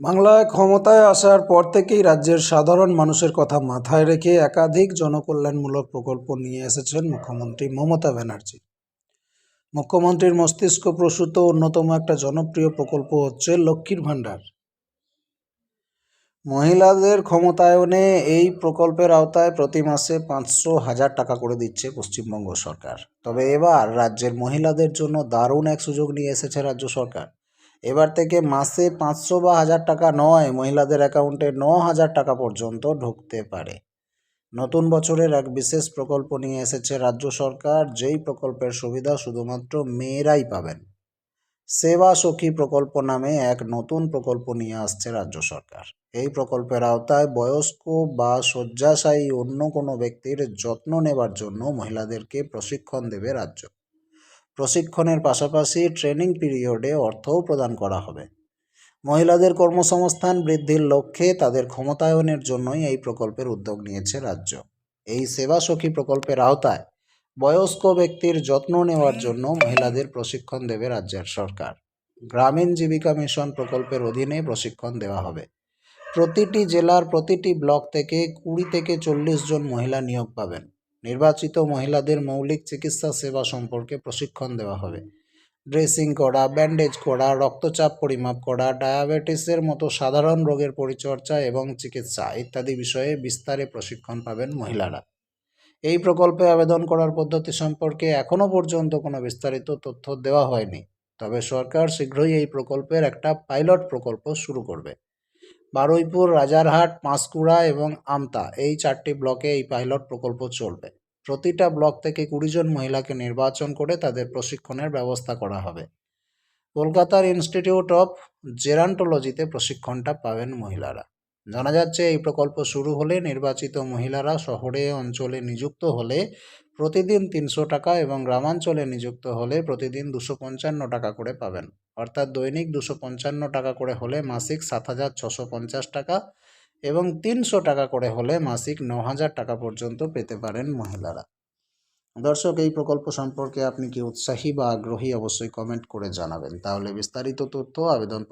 বাংলায় ক্ষমতায় আসার পর থেকেই রাজ্যের সাধারণ মানুষের কথা মাথায় রেখে একাধিক জনকল্যাণমূলক প্রকল্প নিয়ে এসেছেন মুখ্যমন্ত্রী মমতা ব্যানার্জি। মুখ্যমন্ত্রীর মস্তিষ্ক প্রসূত অন্যতম একটা জনপ্রিয় প্রকল্প হচ্ছে লক্ষ্মীর ভাণ্ডার। মহিলাদের ক্ষমতায়নে এই প্রকল্পের আওতায় প্রতি মাসে পাঁচশো হাজার টাকা করে দিচ্ছে পশ্চিমবঙ্গ সরকার। তবে এবার রাজ্যের মহিলাদের জন্য দারুণ এক সুযোগ নিয়ে এসেছে রাজ্য সরকার। এবার থেকে মাসে পাঁচশো বা হাজার টাকা নয়, মহিলাদের অ্যাকাউন্টে ন হাজার টাকা পর্যন্ত ঢুকতে পারে। নতুন বছরের এক বিশেষ প্রকল্প নিয়ে এসেছে রাজ্য সরকার, যেই প্রকল্পের সুবিধা শুধুমাত্র মেয়েরাই পাবেন। সেবা সখী প্রকল্প নামে এক নতুন প্রকল্প নিয়ে আসছে রাজ্য সরকার। এই প্রকল্পের আওতায় বয়স্ক বা শয্যাশায়ী অন্য কোনো ব্যক্তির যত্ন নেবার জন্য মহিলাদেরকে প্রশিক্ষণ দেবে রাজ্য। প্রশিক্ষণের পাশাপাশি ট্রেনিং পিরিয়ডে অর্থও প্রদান করা হবে। মহিলাদের কর্মসংস্থান বৃদ্ধির লক্ষ্যে তাদের ক্ষমতায়নের জন্যই এই প্রকল্পের উদ্যোগ নিয়েছে রাজ্য। এই সেবা সখী প্রকল্পের আওতায় বয়স্ক ব্যক্তির যত্ন নেওয়ার জন্য মহিলাদের প্রশিক্ষণ দেবে রাজ্যের সরকার। গ্রামীণ জীবিকা মিশন প্রকল্পের অধীনে প্রশিক্ষণ দেওয়া হবে। প্রতিটি জেলার প্রতিটি ব্লক থেকে কুড়ি থেকে চল্লিশ জন মহিলা নিয়োগ পাবেন। নির্বাচিত মহিলাদের মৌলিক চিকিৎসা সেবা সম্পর্কে প্রশিক্ষণ দেওয়া হবে। ড্রেসিং করা, ব্যান্ডেজ করা, রক্তচাপ পরিমাপ করা, ডায়াবেটিসের মতো সাধারণ রোগের পরিচর্যা এবং চিকিৎসা ইত্যাদি বিষয়ে বিস্তারে প্রশিক্ষণ পাবেন মহিলারা। এই প্রকল্পে আবেদন করার পদ্ধতি সম্পর্কে এখনও পর্যন্ত কোনো বিস্তারিত তথ্য দেওয়া হয়নি, তবে সরকার শীঘ্রই এই প্রকল্পের একটা পাইলট প্রকল্প শুরু করবে। বারুইপুর, রাজারহাট, পাঁশকুড়া এবং আমতা এই চারটি ব্লকে এই পাইলট প্রকল্প চলবে। প্রতিটা ব্লক থেকে কুড়িজন মহিলাকে নির্বাচন করে তাদের প্রশিক্ষণের ব্যবস্থা করা হবে। কলকাতার ইনস্টিটিউট অফ জেরান্টোলজিতে প্রশিক্ষণটা পাবেন মহিলারা। জানা যাচ্ছে, এই প্রকল্প শুরু হলে নির্বাচিত মহিলারা শহরে, অঞ্চলে নিযুক্ত হলে প্রতিদিন তিনশো টাকা এবং গ্রামাঞ্চলে নিযুক্ত হলে প্রতিদিন দুশো পঞ্চান্ন টাকা করে পাবেন। অর্থাৎ দৈনিক দুশো পঞ্চান্ন টাকা করে হলে মাসিক সাত হাজার ছশো পঞ্চাশ টাকা এবং তিনশো টাকা করে হলে মাসিক ন হাজার টাকা পর্যন্ত পেতে পারেন মহিলারা। দর্শক, এই প্রকল্প সম্পর্কে আপনি কি উৎসাহী বা আগ্রহী অবশ্যই কমেন্ট করে জানাবেন। তাহলে বিস্তারিত তথ্য, আবেদন